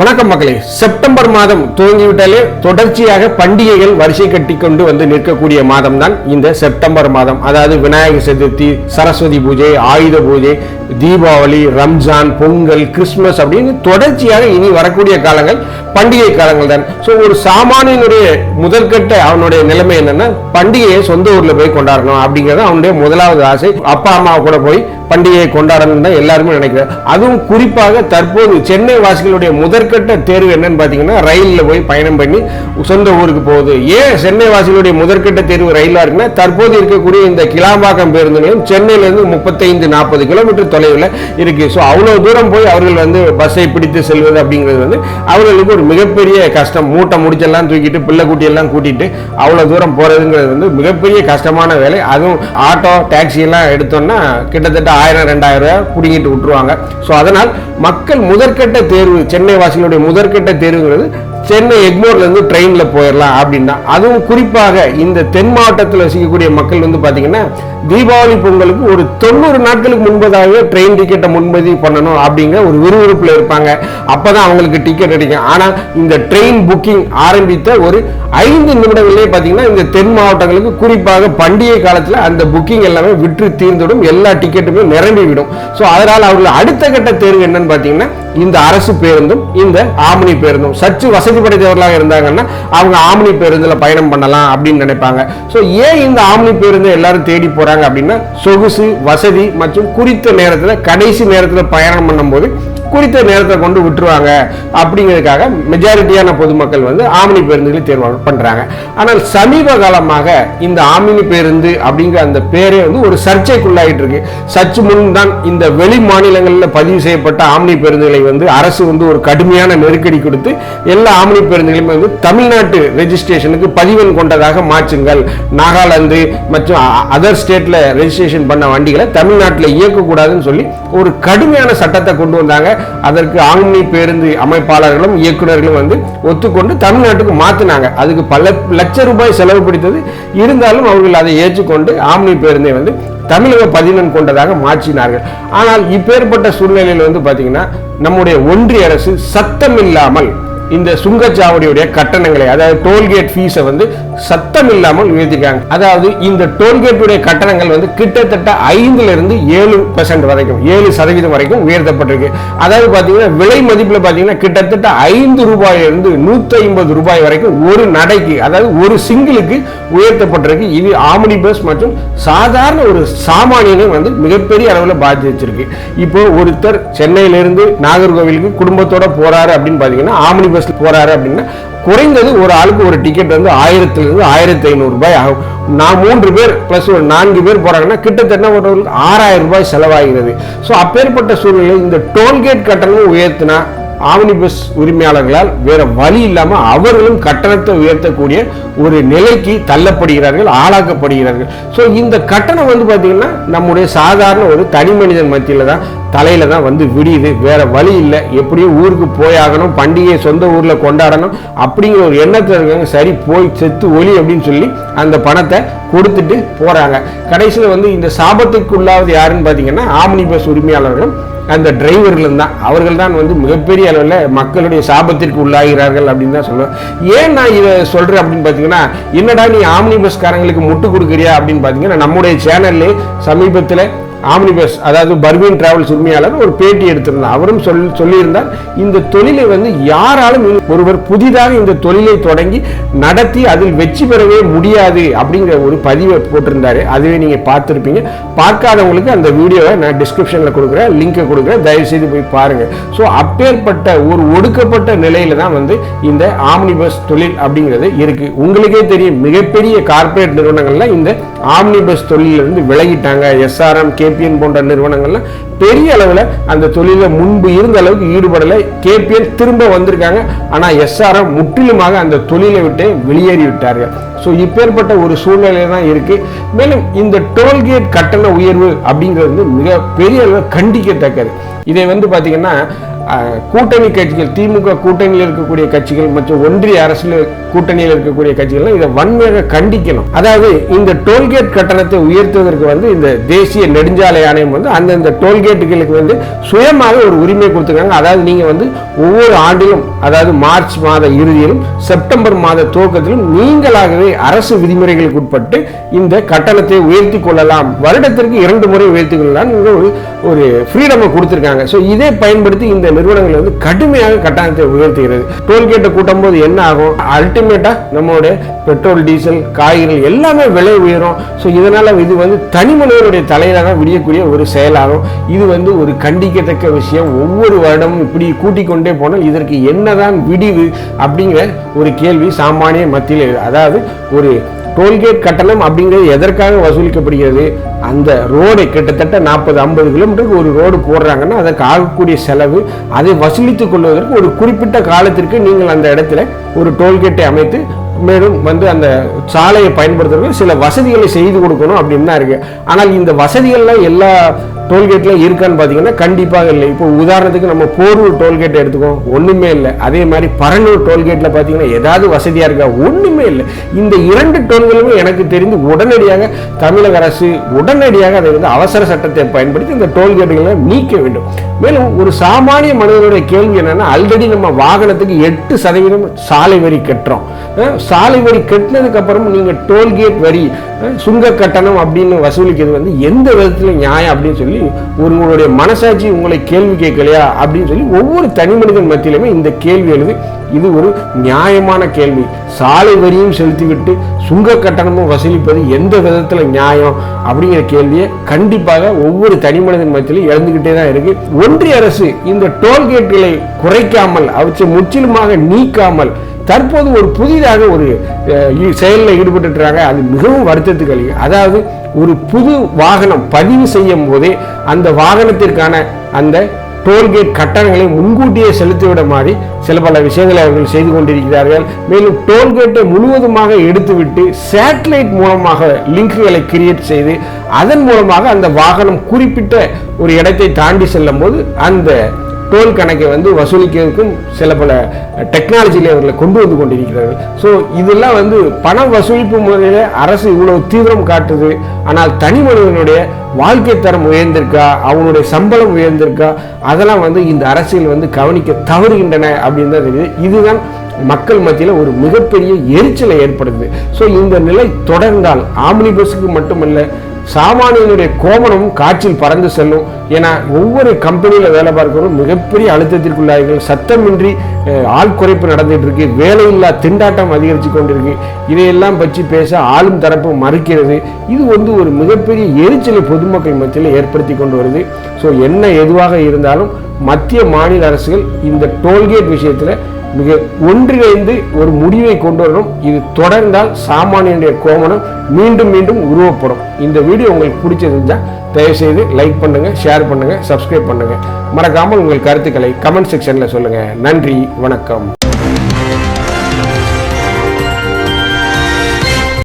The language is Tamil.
வணக்கம் மக்களே. செப்டம்பர் மாதம் துவங்கிவிட்டாலே தொடர்ச்சியாக பண்டிகைகள் வரிசை கட்டி கொண்டு வந்து நிற்கக்கூடிய மாதம் தான் இந்த செப்டம்பர் மாதம். அதாவது விநாயகர் சதுர்த்தி சரஸ்வதி பூஜை ஆயுத பூஜை தீபாவளி ரம்ஜான் பொங்கல் கிறிஸ்மஸ் அப்படின்னு தொடர்ச்சியாக இனி வரக்கூடிய காலங்கள் பண்டிகை காலங்கள் தான். ஸோ ஒரு சாமானியனுடைய முதற்கட்ட அவனுடைய நிலைமை என்னன்னா பண்டிகையை சொந்த ஊர்ல போய் கொண்டாடணும் அப்படிங்கிறது அவனுடைய முதலாவது ஆசை. அப்பா அம்மா கூட போய் பண்டிகையை கொண்டாடணும் தான் எல்லாருமே நினைக்கிறார் அதுவும் குறிப்பாக தற்போது சென்னை வாசிகளுடைய முதற்கட்ட தேர்வு என்னன்னு பார்த்தீங்கன்னா ரயிலில் போய் பயணம் பண்ணி சொந்த ஊருக்கு போகுது. ஏன் சென்னை வாசிகளுடைய முதற்கட்ட தேர்வு ரயிலாக இருக்குன்னா தற்போது இருக்கக்கூடிய இந்த கிளாம்பாக்கம் பேருந்து நிலையம் சென்னையிலேருந்து முப்பத்தைந்து நாற்பது கிலோமீட்டர் தொலைவில் இருக்குது ஸோ அவ்வளோ தூரம் போய் அவர்கள் வந்து பஸ்ஸை பிடித்து செல்வது அப்படிங்கிறது வந்து அவர்களுக்கு ஒரு மிகப்பெரிய கஷ்டம். மூட்டை முடிச்செல்லாம் தூக்கிட்டு பிள்ளை குட்டியெல்லாம் கூட்டிகிட்டு அவ்வளோ தூரம் போகிறதுங்கிறது வந்து மிகப்பெரிய கஷ்டமான வேலை. அதுவும் ஆட்டோ டாக்ஸி எல்லாம் எடுத்தோம்னா கிட்டத்தட்ட ஆயிரம் ரெண்டாயிரம் ரூபா பிடிங்கிட்டு விட்டுருவாங்க. ஸோ அதனால் மக்கள் முதற்கட்ட தேர்வு சென்னை வாசிகளுடைய முதற்கட்ட தேர்வுங்கிறது சென்னை எக்மோர்லேருந்து ட்ரெயினில் போயிடலாம் அப்படின்னா அதுவும் குறிப்பாக இந்த தென் மாவட்டத்தில் வசிக்கக்கூடிய மக்கள் வந்து பார்த்திங்கன்னா தீபாவளி பொங்கலுக்கு ஒரு தொண்ணூறு நாட்களுக்கு முன்பதாகவே ட்ரெயின் டிக்கெட்டை முன்பதிவு பண்ணணும் அப்படிங்கிற ஒரு விறுவிறுப்பில் இருப்பாங்க. அப்போ தான் அவங்களுக்கு டிக்கெட் கிடைக்கும். ஆனால் இந்த ட்ரெயின் புக்கிங் ஆரம்பித்த ஒரு ஐந்து நிமிடங்களே பார்த்தீங்கன்னா இந்த தென் மாவட்டங்களுக்கு குறிப்பாக பண்டிகை காலத்தில் அந்த புக்கிங் எல்லாமே விற்று தீர்ந்துவிடும் எல்லா டிக்கெட்டுமே நிரம்பி விடும் ஸோ அதனால் அவர்கள் அடுத்த கட்ட தேர்வு என்னன்னு பார்த்தீங்கன்னா இந்த அரசு பேருந்தும் இந்த ஆம்னி பேருந்தும். சற்று வசதி படைத்தவர்களாக இருந்தாங்கன்னா அவங்க ஆம்னி பேருந்தில் பயணம் பண்ணலாம் அப்படின்னு நினைப்பாங்க. ஸோ ஏன் இந்த ஆம்னி பேருந்து எல்லாரும் தேடி போறாங்க அப்படின்னா சொகுசு வசதி மற்றும் குறித்த நேரத்தில் கடைசி நேரத்தில் பயணம் பண்ணும்போது குறித்த நேரத்தை கொண்டு விட்டுருவாங்க அப்படிங்கிறதுக்காக மெஜாரிட்டியான பொதுமக்கள் வந்து ஆம்னி பேருந்துகளை தேர்வு பண்ணுறாங்க ஆனால் சமீப காலமாக இந்த ஆமினி பேருந்து அப்படிங்கிற அந்த பேரே வந்து ஒரு சர்ச்சைக்குள்ளாயிட்டு இருக்கு சற்று முன் தான் இந்த வெளி மாநிலங்களில் பதிவு செய்யப்பட்ட ஆம்னி பேருந்துகளை வந்து அரசு வந்து ஒரு கடுமையான நெருக்கடி கொடுத்து எல்லா ஆம்னி பேருந்துகளையும் வந்து தமிழ்நாட்டு ரெஜிஸ்ட்ரேஷனுக்கு பதிவெண் கொண்டதாக மாற்றுங்கள். நாகாலாந்து மற்றும் அதர் ஸ்டேட்டில் ரெஜிஸ்ட்ரேஷன் பண்ண வண்டிகளை தமிழ்நாட்டில் இயக்கக்கூடாதுன்னு சொல்லி ஒரு கடுமையான சட்டத்தை கொண்டு வந்தாங்க. அதற்கு ஆம்னி பேருந்து அமைப்பாளர்களும் இயக்குநர்களும் வந்து ஒத்துக்கொண்டு தமிழ்நாட்டுக்கு மாத்தினாங்க. அதுக்கு பல லட்ச ரூபாய் செலவு பிடித்தது. இருந்தாலும் அவர்கள் அதை ஏற்றுக்கொண்டு ஆம்னி பேருந்தை வந்து தமிழக பதினெண் கொண்டதாக மாற்றினார்கள். ஆனால் இப்பேற்பட்ட சூழ்நிலையில் வந்து பாத்தீங்கன்னா நம்முடைய ஒன்றிய அரசு சத்தம் இல்லாமல் இந்த சுங்கச்சாவடியுடைய கட்டணங்களை அதாவது டோல்கேட் ஃபீஸை வந்து சத்தம் இல்லாமல் உயர்த்திருக்காங்க. அதாவது இந்த டோல்கேட்டுடைய கட்டணங்கள் வந்து கிட்டத்தட்ட ஐந்துல இருந்து ஏழு பெர்சன்ட் வரைக்கும் ஏழு சதவீதம் வரைக்கும் உயர்த்தப்பட்டிருக்கு. அதாவது பார்த்தீங்கன்னா விலை மதிப்பில் பார்த்தீங்கன்னா கிட்டத்தட்ட ஐந்து ரூபாயிலிருந்து நூற்றி ஐம்பது ரூபாய் வரைக்கும் ஒரு நடைக்கு அதாவது ஒரு சிங்கிளுக்கு உயர்த்தப்பட்டிருக்கு. இது ஆம்னி பஸ் மற்றும் சாதாரண ஒரு சாமானியனை வந்து மிகப்பெரிய அளவில் பாதிச்சிருக்கு. இப்போ ஒருத்தர் சென்னையிலிருந்து நாகர்கோவிலுக்கு குடும்பத்தோட போறாரு அப்படின்னு பார்த்தீங்கன்னா ஆம்னி பஸ்ல போறாரு அப்படின்னா குறைந்தது ஒரு ஆளுக்கு ஒரு டிக்கெட் வந்து ஆயிரத்துல இருந்து ஆயிரத்தி ஐநூறு ரூபாய் ஆகும். நான் மூன்று பேர் பிளஸ் ஒரு நான்கு பேர் போறாங்கன்னா கிட்டத்தட்ட ஒரு ஆறாயிரம் ரூபாய் செலவாகிறது. ஸோ அப்பேற்பட்ட சூழ்நிலை இந்த டோல்கேட் கட்டணம் உயர்த்தினா ஆவணி பஸ் உரிமையாளர்களால் வேற வழி இல்லாம அவர்களும் கட்டணத்தை உயர்த்தக்கூடிய ஒரு நிலைக்கு தள்ளப்படுகிறார்கள் ஆளாக்கப்படுகிறார்கள். ஸோ இந்த கட்டணம் வந்து பாத்தீங்கன்னா நம்முடைய சாதாரண ஒரு தனி மனிதன் மத்தியில் தான் தலையில் தான் வந்து விடியுது. வேற வழி இல்லை. எப்படியும் ஊருக்கு போயாகணும் பண்டிகையை சொந்த ஊரில் கொண்டாடணும் அப்படிங்கிற ஒரு எண்ணத்தில் இருக்காங்க. சரி போய் செத்து ஒளி அப்படின்னு சொல்லி அந்த பணத்தை கொடுத்துட்டு போகிறாங்க கடைசியில் வந்து இந்த சாபத்துக்குள்ளாவது யாருன்னு பார்த்தீங்கன்னா ஆம்னி பஸ் உரிமையாளர்களும் அந்த டிரைவர்களும் தான். அவர்கள் தான் வந்து மிகப்பெரிய அளவில் மக்களுடைய சாபத்திற்கு உள்ளாகிறார்கள் அப்படின்னு தான் சொல்லுவேன். ஏன் நான் இதை சொல்கிறேன் அப்படின்னு பார்த்தீங்கன்னா என்னடா நீ ஆம்னி பஸ்காரங்களுக்கு முட்டு கொடுக்குறியா அப்படின்னு பார்த்தீங்கன்னா நம்முடைய சேனல்லே சமீபத்தில் ஆம்னிபஸ் அதாவது பர்வீன் டிராவல்ஸ் உரிமையாளர் ஒரு பேட்டி எடுத்திருந்தார். அவரும் சொல் சொல்லியிருந்தார் இந்த தொழிலை வந்து யாராலும் ஒருவர் புதிதாக இந்த தொழிலை தொடங்கி நடத்தி அதில் வெற்றி பெறவே முடியாது அப்படிங்கிற ஒரு பதிவை போட்டிருந்தாரு. அதுவே நீங்க பார்த்துருப்பீங்க. பார்க்காதவங்களுக்கு அந்த வீடியோவை நான் டிஸ்கிரிப்ஷனில் கொடுக்குறேன் லிங்கை கொடுக்குறேன். தயவுசெய்து போய் பாருங்க. ஸோ அப்பேற்பட்ட ஒரு ஒடுக்கப்பட்ட நிலையில தான் வந்து இந்த ஆம்னிபஸ் தொழில் அப்படிங்கிறது இருக்கு. உங்களுக்கே தெரியும் மிகப்பெரிய கார்ப்பரேட் நிறுவனங்கள்ல இந்த ஆம்னிபஸ் தொழிலிருந்து விலகிட்டாங்க. எஸ்ஆர்எம் கேபிஎன் போன்ற நிறுவனங்கள்லாம் பெரிய அளவில் அந்த தொழிலில் முன்பு இருந்த அளவுக்கு ஈடுபடலை. கேபிஎன் திரும்ப வந்திருக்காங்க. ஆனால் எஸ்ஆர்எம் முற்றிலுமாக அந்த தொழிலை விட்டு வெளியேறி விட்டார்கள் ஸோ இப்பேற்பட்ட ஒரு சூழ்நிலை தான் இருக்கு. மேலும் இந்த டோல்கேட் கட்டண உயர்வு அப்படிங்கிறது வந்து மிக பெரிய அளவில் கண்டிக்கத்தக்கது. இதை வந்து பார்த்திங்கன்னா கூட்டணி கட்சிகள் திமுக கூட்டணியில் இருக்கக்கூடிய கட்சிகள் மற்றும் ஒன்றிய அரசில் கூட்டணியில் இருக்கக்கூடிய கட்சிகள் இதை வன்மையாக கண்டிக்கணும். அதாவது இந்த டோல்கேட் கட்டணத்தை உயர்த்துவதற்கு வந்து இந்த தேசிய நெடுஞ்சாலை ஆணையம் வந்து அந்தந்த டோல்கேட்டுகளுக்கு வந்து சுயமாக ஒரு உரிமை கொடுத்துருக்காங்க. அதாவது நீங்கள் வந்து ஒவ்வொரு ஆண்டிலும் அதாவது மார்ச் மாத இறுதியிலும் செப்டம்பர் மாத துவக்கத்திலும் நீங்களாகவே அரசு விதிமுறைகளுக்கு உட்பட்டு இந்த கட்டணத்தை உயர்த்தி கொள்ளலாம். வருடத்திற்கு இரண்டு முறை உயர்த்தி கொள்ளலாம். நீங்கள் ஒரு ஒரு ஃப்ரீடமை கொடுத்துருக்காங்க. ஸோ இதை பயன்படுத்தி இந்த நிறுவனங்கள் வந்து கடுமையாக கட்டணத்தை உயர்த்துகிறது. டோல்கேட்டை கூட்டும் போது என்ன ஆகும்? அல்டிமேட்டாக நம்மளுடைய பெட்ரோல் டீசல் காய்கறிகள் எல்லாமே விலை உயரும். ஸோ இதனால் இது வந்து தனி மனிதனுடைய தலையிலாக விடியக்கூடிய ஒரு செயலாகும். இது வந்து ஒரு கண்டிக்கத்தக்க விஷயம். ஒவ்வொரு வருடமும் இப்படி கூட்டிக் கொண்டே போனால் இதற்கு என்னதான் விடிவு அப்படிங்கிற ஒரு கேள்வி சாமானிய மத்தியில் அதாவது ஒரு டோல்கேட் கட்டணம் அப்படிங்கிறது எதற்காக வசூலிக்கப்படுகிறது? அந்த ரோடு கிட்டத்தட்ட நாற்பது ஐம்பது கிலோமீட்டருக்கு ஒரு ரோடு போடுறாங்கன்னா அதற்கு ஆகக்கூடிய செலவு அதை வசூலித்துக் கொள்வதற்கு ஒரு குறிப்பிட்ட காலத்திற்கு நீங்கள் அந்த இடத்துல ஒரு டோல்கேட்டை அமைத்து மேலும் வந்து அந்த சாலையை பயன்படுத்துறதுக்கு சில வசதிகளை செய்து கொடுக்கணும் அப்படின்னு தான் இருக்குது ஆனால் இந்த வசதிகள்லாம் எல்லா டோல்கேட்டில் இருக்கான்னு பார்த்தீங்கன்னா கண்டிப்பாக இல்லை. இப்போ உதாரணத்துக்கு நம்ம போரூர் டோல்கேட் எடுத்துக்கோம் ஒன்றுமே இல்லை. அதே மாதிரி பரனூர் டோல்கேட்டில் பார்த்தீங்கன்னா ஏதாவது வசதியாக இருக்கா? ஒன்றுமே இல்லை. இந்த இரண்டு டோல்களுமே எனக்கு தெரிந்து உடனடியாக தமிழக அரசு உடனடியாக அதை வந்து அவசர சட்டத்தை பயன்படுத்தி இந்த டோல்கேட்டுகளை நீக்க வேண்டும். மேலும் ஒரு சாமானிய மனிதனுடைய கேள்வி என்னன்னா ஆல்ரெடி நம்ம வாகனத்துக்கு எட்டு சதவீதம் சாலை வரி கட்டுறோம். சாலை வரி கட்டினதுக்கு அப்புறம் நீங்க டோல்கேட் வரி சுங்க கட்டணம் அப்படின்னு வசூலிக்கிறது வந்து எந்த விதத்துல நியாயம் அப்படின்னு சொல்லி சொல்லி உங்களுடைய மனசாட்சி உங்களை கேள்வி கேட்கலையா? அப்படின்னு சொல்லி ஒவ்வொரு தனி மனிதன் மத்தியிலுமே இந்த கேள்வி எழுது. இது ஒரு நியாயமான கேள்வி. சாலை வரியும் செலுத்திவிட்டு சுங்க கட்டணமும் வசூலிப்பது எந்த விதத்தில் நியாயம் அப்படிங்கிற கேள்வியை கண்டிப்பாக ஒவ்வொரு தனி மனிதன் மத்தியிலும் எழுந்துக்கிட்டே தான் இருக்கு. ஒன்றிய அரசு இந்த டோல்கேட்டுகளை குறைக்காமல் அவற்றை முற்றிலுமாக நீக்காமல் தற்போது ஒரு புதிதாக ஒரு செயலில் ஈடுபட்டுறாங்க அது மிகவும் வருத்தத்துக்கு அளிக்கும் அதாவது ஒரு புது வாகனம் பதிவு செய்யும் போதே அந்த வாகனத்திற்கான அந்த டோல்கேட் கட்டணங்களை முன்கூட்டியே செலுத்திவிட மாதிரி சில பல விஷயங்களை அவர்கள் செய்து கொண்டிருக்கிறார்கள். மேலும் டோல்கேட்டை முழுவதுமாக எடுத்துவிட்டு சேட்டலைட் மூலமாக லிங்குகளை கிரியேட் செய்து அதன் மூலமாக அந்த வாகனம் குறிப்பிட்ட ஒரு இடத்தை தாண்டி செல்லும் போது அந்த டோல் கணக்கை வந்து வசூலிக்கிறதுக்கும் சில பல டெக்னாலஜியில் அவர்களை கொண்டு வந்து கொண்டிருக்கிறார்கள். ஸோ இதெல்லாம் வந்து பண வசூலிப்பு முறையில் அரசு இவ்வளவு தீவிரம் காட்டுது. ஆனால் தனி மனிதனுடைய வாழ்க்கை தரம் உயர்ந்திருக்கா? அவனுடைய சம்பளம் உயர்ந்திருக்கா? அதெல்லாம் வந்து இந்த அரசியல் வந்து கவனிக்க தவறுகின்றன அப்படின்னு தான் தெரியுது. இதுதான் மக்கள் மத்தியில் ஒரு மிகப்பெரிய எரிச்சலை ஏற்படுது ஸோ இந்த நிலை தொடர்ந்தால் ஆம்னி பஸ்ஸுக்கு மட்டுமல்ல சாமானியனுடைய கோமணமும் காற்றில் பறந்து செல்லும். ஏன்னா ஒவ்வொரு கம்பெனியில் வேலை பார்க்கிறவரும் மிகப்பெரிய அழுத்தத்திற்குள்ளார்கள் சத்தமின்றி ஆள் குறைப்பு நடந்துட்டு இருக்கு. வேலையில்லா திண்டாட்டம் அதிகரித்து கொண்டிருக்கு. இதையெல்லாம் பற்றி பேச ஆளும் தரப்பு மறுக்கிறது. இது வந்து ஒரு மிகப்பெரிய எரிச்சலை பொதுமக்கள் மத்தியில் ஏற்படுத்தி கொண்டு வருது. ஸோ என்ன எதுவாக இருந்தாலும் மத்திய மாநில அரசுகள் இந்த டோல்கேட் விஷயத்தில் மிக ஒன்றிணைந்து ஒரு முடிவை கொண்டு வரணும். இது தொடர்ந்தால் சாமானியனுடைய கோமணம் மீண்டும் மீண்டும் உருவப்படும். இந்த வீடியோ உங்களுக்கு பிடிச்சிருந்தால் தயவுசெய்து லைக் பண்ணுங்க ஷேர் பண்ணுங்க சப்ஸ்கிரைப் பண்ணுங்க. மறக்காமல் உங்கள் கருத்துக்களை கமெண்ட் செக்ஷன்ல சொல்லுங்க. நன்றி வணக்கம்.